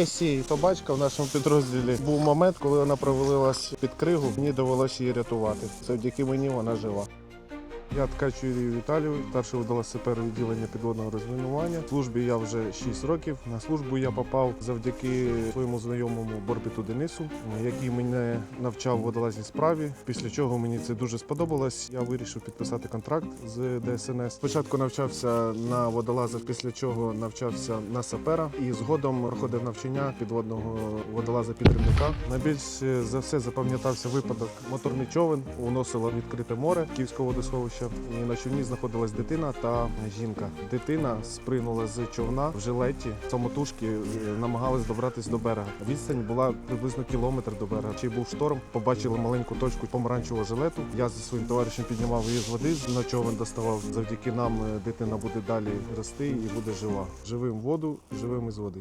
Лесі, собачка в нашому підрозділі. Був момент, коли вона провалилась під кригу. Мені довелося її рятувати. Завдяки мені вона жива. Я ткач Юрій Віталійович, старший велосипер відділення підводного розмінування. В службі я вже 6 років. На службу я попав завдяки своєму знайомому Борбіту Денису, який мене навчав водолазній справі. Після чого мені це дуже сподобалось. Я вирішив підписати контракт з ДСНС. Спочатку навчався на водолаза, після чого навчався на сапера і згодом проходив навчання підводного водолаза підривника. Найбільше за все запам'ятався випадок моторний човен уносило відкрите море Київського водосховища. І на човні знаходилась дитина та жінка. Дитина спринула з човна в жилеті самотужки, е, намагалась добратись до берега. Відстань була приблизно кілометр до берега. Чи був шторм? Побачили маленьку точку помаранчевого жилету. Я зі своїм товаришем піднімав її з води. На човен доставав. Завдяки нам е, дитина буде далі рости і буде жива. Живим воду, живим із води.